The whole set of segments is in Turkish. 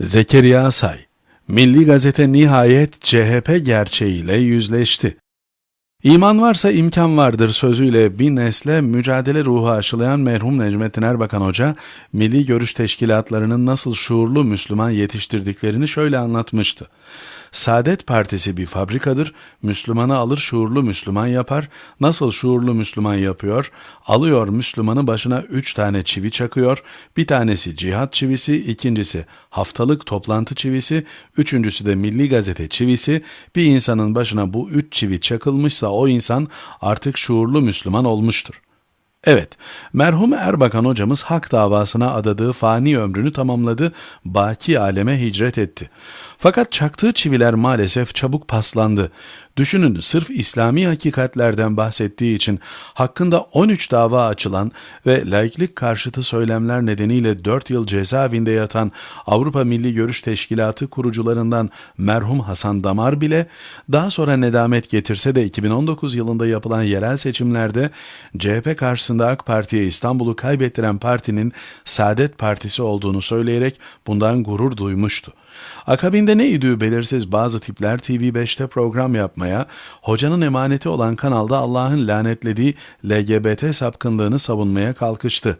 Zekeriya Say, Milli Gazete nihayet CHP gerçeğiyle yüzleşti. İman varsa imkan vardır sözüyle bir nesle mücadele ruhu aşılayan merhum Necmettin Erbakan Hoca, milli görüş teşkilatlarının nasıl şuurlu Müslüman yetiştirdiklerini şöyle anlatmıştı. Saadet Partisi bir fabrikadır, Müslümanı alır şuurlu Müslüman yapar, nasıl şuurlu Müslüman yapıyor, alıyor Müslümanı başına üç tane çivi çakıyor, bir tanesi cihat çivisi, ikincisi haftalık toplantı çivisi, üçüncüsü de milli gazete çivisi, bir insanın başına bu üç çivi çakılmışsa o insan artık şuurlu Müslüman olmuştur. Evet, merhum Erbakan hocamız hak davasına adadığı fani ömrünü tamamladı, baki aleme hicret etti. Fakat çaktığı çiviler maalesef çabuk paslandı. Düşünün sırf İslami hakikatlerden bahsettiği için hakkında 13 dava açılan ve laiklik karşıtı söylemler nedeniyle 4 yıl cezaevinde yatan Avrupa Milli Görüş Teşkilatı kurucularından merhum Hasan Damar bile daha sonra nedamet getirse de 2019 yılında yapılan yerel seçimlerde CHP karşısında AK Parti'ye İstanbul'u kaybettiren partinin Saadet Partisi olduğunu söyleyerek bundan gurur duymuştu. Akabinde ne idüğü belirsiz bazı tipler TV5'te program yapmaya, hocanın emaneti olan kanalda Allah'ın lanetlediği LGBT sapkınlığını savunmaya kalkıştı.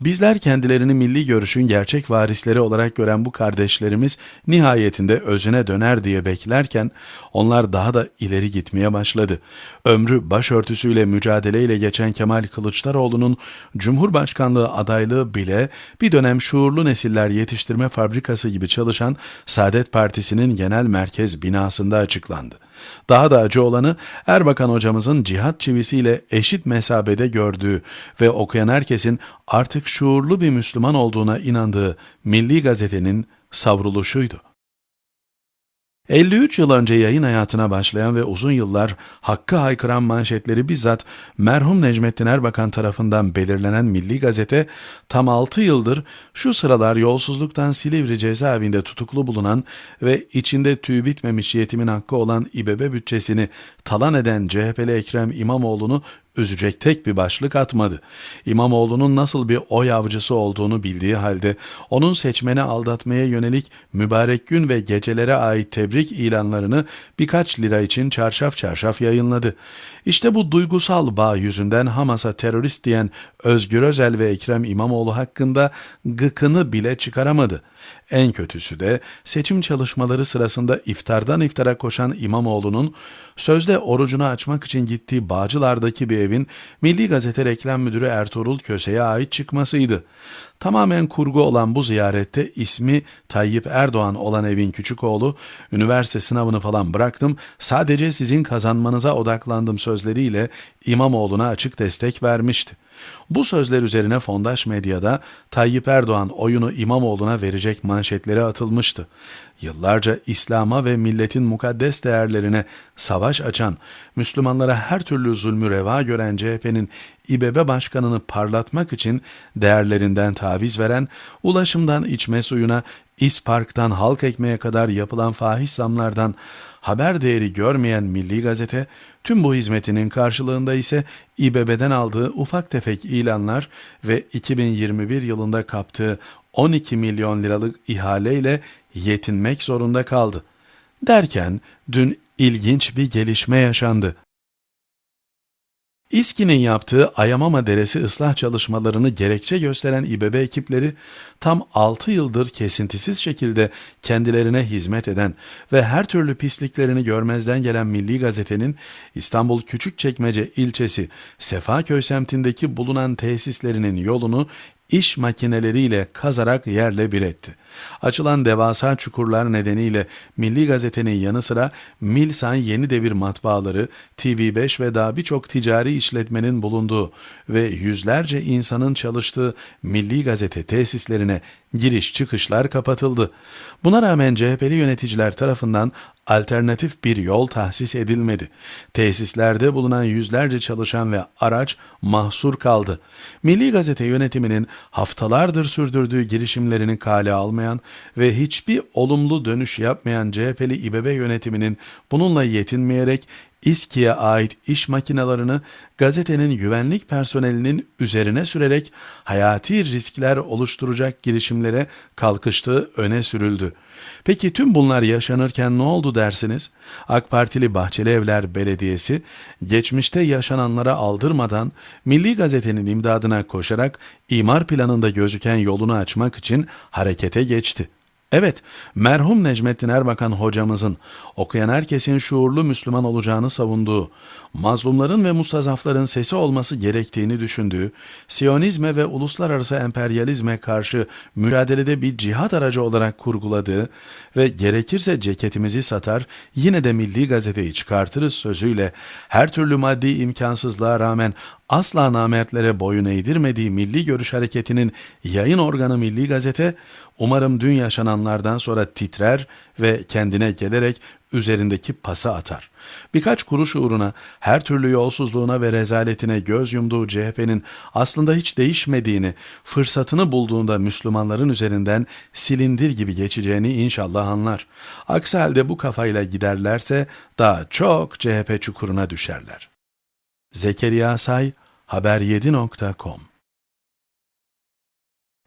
Bizler kendilerini milli görüşün gerçek varisleri olarak gören bu kardeşlerimiz nihayetinde özüne döner diye beklerken onlar daha da ileri gitmeye başladı. Ömrü başörtüsüyle mücadeleyle geçen Kemal Kılıçdaroğlu'nun Cumhurbaşkanlığı adaylığı bile bir dönem şuurlu nesiller yetiştirme fabrikası gibi çalışan Saadet Partisi'nin genel merkez binasında açıklandı. Daha da acı olanı Erbakan hocamızın cihat çivisiyle eşit mesabede gördüğü ve okuyan herkesin artık şuurlu bir Müslüman olduğuna inandığı Milli Gazete'nin savruluşuydu. 53 yıl önce yayın hayatına başlayan ve uzun yıllar hakkı haykıran manşetleri bizzat merhum Necmettin Erbakan tarafından belirlenen Milli Gazete tam 6 yıldır şu sıralar yolsuzluktan Silivri cezaevinde tutuklu bulunan ve içinde tüy bitmemiş yetimin hakkı olan İBB bütçesini talan eden CHP'li Ekrem İmamoğlu'nu üzecek tek bir başlık atmadı. İmamoğlu'nun nasıl bir oy avcısı olduğunu bildiği halde onun seçmeni aldatmaya yönelik mübarek gün ve gecelere ait tebrik ilanlarını birkaç lira için çarşaf çarşaf yayınladı. İşte bu duygusal bağ yüzünden Hamas'a terörist diyen Özgür Özel ve Ekrem İmamoğlu hakkında gıkını bile çıkaramadı. En kötüsü de seçim çalışmaları sırasında iftardan iftara koşan İmamoğlu'nun sözde orucunu açmak için gittiği Bağcılar'daki bir evin Milli Gazete Reklam Müdürü Ertuğrul Köse'ye ait çıkmasıydı. Tamamen kurgu olan bu ziyarette ismi Tayyip Erdoğan olan evin küçük oğlu, üniversite sınavını falan bıraktım, sadece sizin kazanmanıza odaklandım sözleriyle İmamoğlu'na açık destek vermişti. Bu sözler üzerine fondaş medyada Tayyip Erdoğan oyunu İmamoğlu'na verecek manşetleri atılmıştı. Yıllarca İslam'a ve milletin mukaddes değerlerine savaş açan, Müslümanlara her türlü zulmü reva gören CHP'nin İBB başkanını parlatmak için değerlerinden taviz veren, ulaşımdan içme suyuna, İspark'tan halk ekmeğe kadar yapılan fahiş zamlardan haber değeri görmeyen Milli Gazete, tüm bu hizmetinin karşılığında ise İBB'den aldığı ufak tefek ilanlar ve 2021 yılında kaptığı 12 milyon liralık ihaleyle yetinmek zorunda kaldı. Derken dün ilginç bir gelişme yaşandı. İSKİ'nin yaptığı Ayamama Deresi ıslah çalışmalarını gerekçe gösteren İBB ekipleri tam 6 yıldır kesintisiz şekilde kendilerine hizmet eden ve her türlü pisliklerini görmezden gelen Milli Gazete'nin İstanbul Küçükçekmece ilçesi Sefaköy semtindeki bulunan tesislerinin yolunu iş makineleriyle kazarak yerle bir etti. Açılan devasa çukurlar nedeniyle Milli Gazete'nin yanı sıra Milsan Yeni Devir matbaaları, TV5 ve daha birçok ticari işletmenin bulunduğu ve yüzlerce insanın çalıştığı Milli Gazete tesislerine giriş çıkışlar kapatıldı. Buna rağmen CHP'li yöneticiler tarafından alternatif bir yol tahsis edilmedi. Tesislerde bulunan yüzlerce çalışan ve araç mahsur kaldı. Milli Gazete yönetiminin haftalardır sürdürdüğü girişimlerini kale almayan ve hiçbir olumlu dönüş yapmayan CHP'li İBB yönetiminin bununla yetinmeyerek İSKİ'ye ait iş makinelerini gazetenin güvenlik personelinin üzerine sürerek hayati riskler oluşturacak girişimlere kalkıştığı öne sürüldü. Peki tüm bunlar yaşanırken ne oldu dersiniz? AK Partili Bahçeli Evler Belediyesi geçmişte yaşananlara aldırmadan Milli Gazete'nin imdadına koşarak imar planında gözüken yolunu açmak için harekete geçti. Evet, merhum Necmettin Erbakan hocamızın okuyan herkesin şuurlu Müslüman olacağını savunduğu, mazlumların ve mustazafların sesi olması gerektiğini düşündüğü, Siyonizme ve uluslararası emperyalizme karşı mücadelede bir cihat aracı olarak kurguladığı ve gerekirse ceketimizi satar yine de milli gazeteyi çıkartırız sözüyle her türlü maddi imkansızlığa rağmen asla namertlere boyun eğdirmediği Milli Görüş Hareketi'nin yayın organı Milli Gazete, umarım dün yaşananlardan sonra titrer ve kendine gelerek üzerindeki pası atar. Birkaç kuruş uğruna her türlü yolsuzluğuna ve rezaletine göz yumduğu CHP'nin aslında hiç değişmediğini, fırsatını bulduğunda Müslümanların üzerinden silindir gibi geçeceğini inşallah anlar. Aksi halde bu kafayla giderlerse daha çok CHP çukuruna düşerler. Zekeriya Say, haber7.com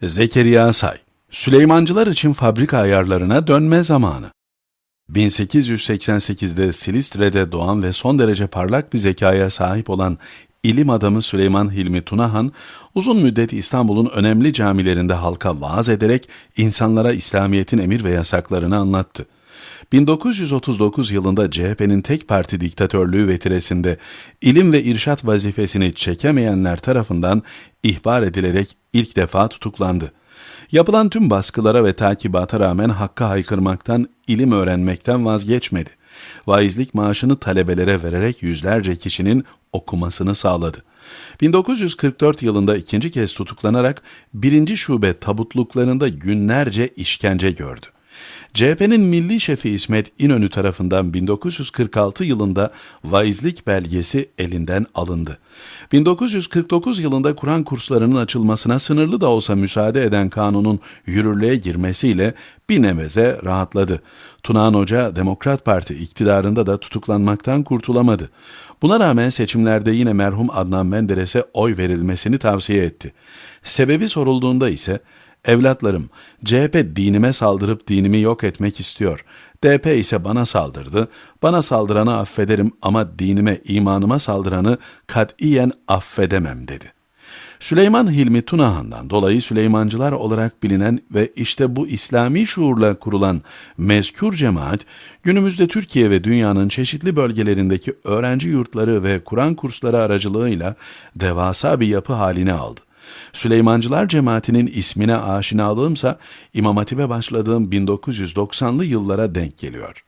Zekeriya Say, Süleymancılar için fabrika ayarlarına dönme zamanı. 1888'de Silistre'de doğan ve son derece parlak bir zekaya sahip olan ilim adamı Süleyman Hilmi Tunahan, uzun müddet İstanbul'un önemli camilerinde halka vaaz ederek insanlara İslamiyet'in emir ve yasaklarını anlattı. 1939 yılında CHP'nin tek parti diktatörlüğü vetiresinde ilim ve irşat vazifesini çekemeyenler tarafından ihbar edilerek ilk defa tutuklandı. Yapılan tüm baskılara ve takibata rağmen hakka haykırmaktan, ilim öğrenmekten vazgeçmedi. Vaizlik maaşını talebelere vererek yüzlerce kişinin okumasını sağladı. 1944 yılında ikinci kez tutuklanarak birinci şube tabutluklarında günlerce işkence gördü. CHP'nin milli şefi İsmet İnönü tarafından 1946 yılında vaizlik belgesi elinden alındı. 1949 yılında Kur'an kurslarının açılmasına sınırlı da olsa müsaade eden kanunun yürürlüğe girmesiyle bir neveze rahatladı. Tunağan Hoca Demokrat Parti iktidarında da tutuklanmaktan kurtulamadı. Buna rağmen seçimlerde yine merhum Adnan Menderes'e oy verilmesini tavsiye etti. Sebebi sorulduğunda ise Evlatlarım, CHP dinime saldırıp dinimi yok etmek istiyor. DP ise bana saldırdı. Bana saldıranı affederim ama dinime, imanıma saldıranı katiyen affedemem dedi. Süleyman Hilmi Tunahan'dan dolayı Süleymancılar olarak bilinen ve işte bu İslami şuurla kurulan mezkur cemaat, günümüzde Türkiye ve dünyanın çeşitli bölgelerindeki öğrenci yurtları ve Kur'an kursları aracılığıyla devasa bir yapı haline aldı. Süleymancılar cemaatinin ismine aşinalığımsa İmam Hatip'e başladığım 1990'lı yıllara denk geliyor.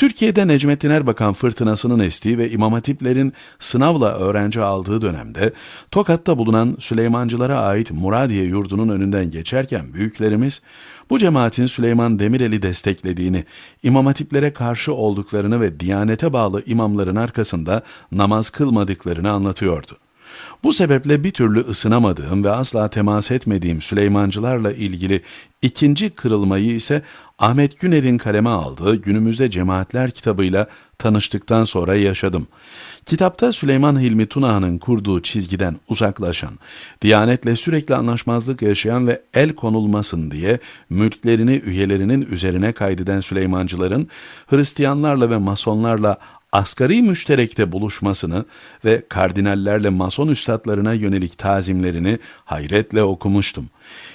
Türkiye'de Necmettin Erbakan fırtınasının estiği ve İmam Hatiplerin sınavla öğrenci aldığı dönemde Tokat'ta bulunan Süleymancılara ait Muradiye yurdunun önünden geçerken büyüklerimiz bu cemaatin Süleyman Demirel'i desteklediğini, İmam Hatiplere karşı olduklarını ve Diyanete bağlı imamların arkasında namaz kılmadıklarını anlatıyordu. Bu sebeple bir türlü ısınamadığım ve asla temas etmediğim Süleymancılarla ilgili ikinci kırılmayı ise Ahmet Güner'in kaleme aldığı Günümüzde Cemaatler kitabıyla tanıştıktan sonra yaşadım. Kitapta Süleyman Hilmi Tunahan'ın kurduğu çizgiden uzaklaşan, Diyanetle sürekli anlaşmazlık yaşayan ve el konulmasın diye mülklerini üyelerinin üzerine kaydeden Süleymancıların Hristiyanlarla ve Masonlarla asgari müşterekte buluşmasını ve kardinallerle mason üstadlarına yönelik tazimlerini hayretle okumuştum.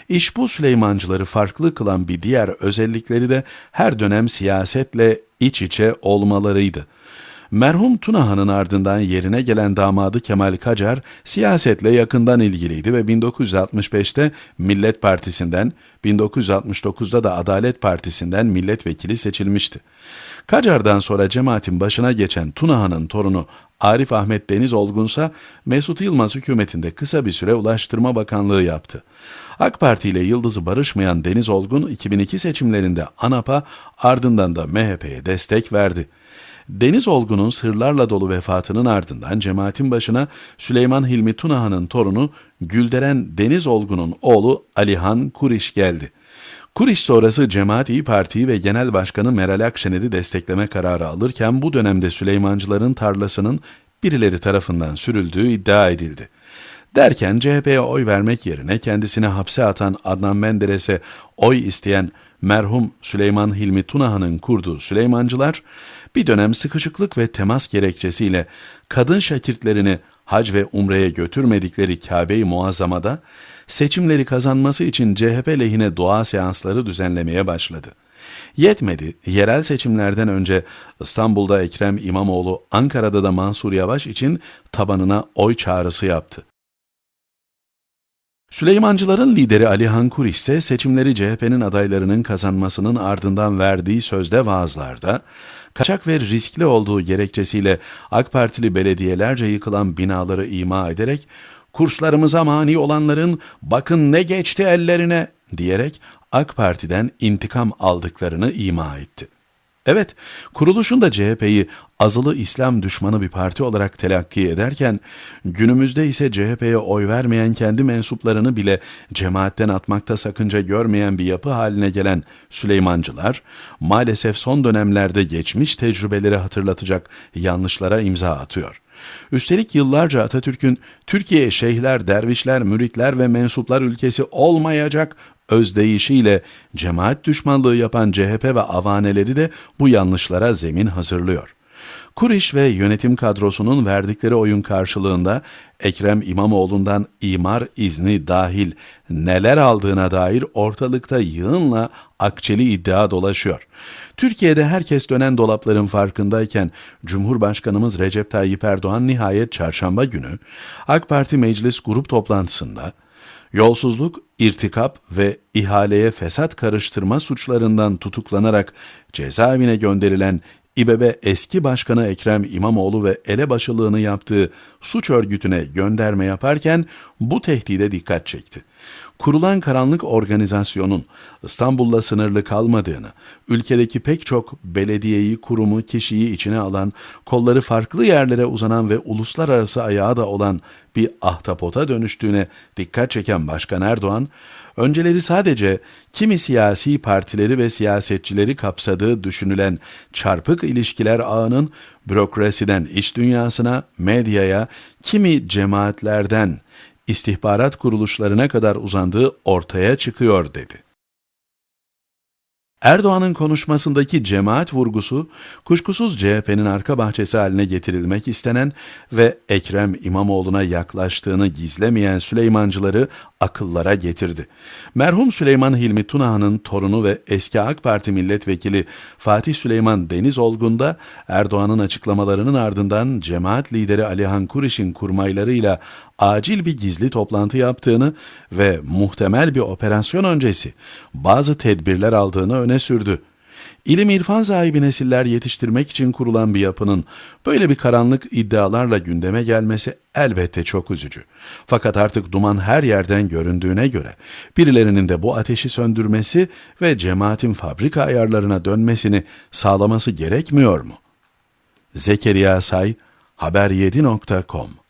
İş bu Süleymancıları farklı kılan bir diğer özellikleri de her dönem siyasetle iç içe olmalarıydı. Merhum Tunahan'ın ardından yerine gelen damadı Kemal Kacar siyasetle yakından ilgiliydi ve 1965'te Millet Partisi'nden, 1969'da da Adalet Partisi'nden milletvekili seçilmişti. Kacar'dan sonra cemaatin başına geçen Tunahan'ın torunu Arif Ahmet Deniz Olgunsa Mesut Yılmaz hükümetinde kısa bir süre Ulaştırma Bakanlığı yaptı. AK Parti ile yıldızı barışmayan Deniz Olgun 2002 seçimlerinde ANAP'a ardından da MHP'ye destek verdi. Deniz Olgun'un sırlarla dolu vefatının ardından cemaatin başına Süleyman Hilmi Tunahan'ın torunu Gülderen Deniz Olgun'un oğlu Alihan Kuriş geldi. Kuriş sonrası Cemaat İyi Parti ve Genel Başkanı Meral Akşener'i destekleme kararı alırken bu dönemde Süleymancıların tarlasının birileri tarafından sürüldüğü iddia edildi. Derken CHP'ye oy vermek yerine kendisini hapse atan Adnan Menderes'e oy isteyen merhum Süleyman Hilmi Tunahan'ın kurduğu Süleymancılar, bir dönem sıkışıklık ve temas gerekçesiyle kadın şakirtlerini hac ve umreye götürmedikleri Kabe-i Muazzama'da seçimleri kazanması için CHP lehine dua seansları düzenlemeye başladı. Yetmedi, yerel seçimlerden önce İstanbul'da Ekrem İmamoğlu, Ankara'da da Mansur Yavaş için tabanına oy çağrısı yaptı. Süleymancıların lideri Ali Hankur ise seçimleri CHP'nin adaylarının kazanmasının ardından verdiği sözde vaazlarda, kaçak ve riskli olduğu gerekçesiyle AK Partili belediyelerce yıkılan binaları ima ederek, kurslarımıza mani olanların bakın ne geçti ellerine diyerek AK Parti'den intikam aldıklarını ima etti. Evet, kuruluşunda CHP'yi azılı İslam düşmanı bir parti olarak telakki ederken, günümüzde ise CHP'ye oy vermeyen kendi mensuplarını bile cemaatten atmakta sakınca görmeyen bir yapı haline gelen Süleymancılar, maalesef son dönemlerde geçmiş tecrübeleri hatırlatacak yanlışlara imza atıyor. Üstelik yıllarca Atatürk'ün Türkiye şeyhler, dervişler, müritler ve mensuplar ülkesi olmayacak özdeyişiyle cemaat düşmanlığı yapan CHP ve avaneleri de bu yanlışlara zemin hazırlıyor. Kuriş ve yönetim kadrosunun verdikleri oyun karşılığında Ekrem İmamoğlu'ndan imar izni dahil neler aldığına dair ortalıkta yığınla akçeli iddia dolaşıyor. Türkiye'de herkes dönen dolapların farkındayken Cumhurbaşkanımız Recep Tayyip Erdoğan nihayet çarşamba günü AK Parti Meclis Grup toplantısında yolsuzluk, irtikap ve ihaleye fesat karıştırma suçlarından tutuklanarak cezaevine gönderilen İBB eski başkanı Ekrem İmamoğlu ve elebaşılığını yaptığı suç örgütüne gönderme yaparken bu tehdide dikkat çekti. Kurulan karanlık organizasyonun İstanbul'la sınırlı kalmadığını, ülkedeki pek çok belediyeyi, kurumu, kişiyi içine alan, kolları farklı yerlere uzanan ve uluslararası ayağı da olan bir ahtapota dönüştüğüne dikkat çeken Başkan Erdoğan, önceleri sadece kimi siyasi partileri ve siyasetçileri kapsadığı düşünülen çarpık ilişkiler ağının bürokrasiden iş dünyasına, medyaya, kimi cemaatlerden istihbarat kuruluşlarına kadar uzandığı ortaya çıkıyor dedi. Erdoğan'ın konuşmasındaki cemaat vurgusu, kuşkusuz CHP'nin arka bahçesi haline getirilmek istenen ve Ekrem İmamoğlu'na yaklaştığını gizlemeyen Süleymancıları akıllara getirdi. Merhum Süleyman Hilmi Tunahan'ın torunu ve eski AK Parti milletvekili Fatih Süleyman Deniz Olgun da Erdoğan'ın açıklamalarının ardından cemaat lideri Alihan Kuriş'in kurmaylarıyla acil bir gizli toplantı yaptığını ve muhtemel bir operasyon öncesi bazı tedbirler aldığını öne sürdü. İlim irfan sahibi nesiller yetiştirmek için kurulan bir yapının böyle bir karanlık iddialarla gündeme gelmesi elbette çok üzücü. Fakat artık duman her yerden göründüğüne göre birilerinin de bu ateşi söndürmesi ve cemaatin fabrika ayarlarına dönmesini sağlaması gerekmiyor mu? Zekeriya Say, Haber7.com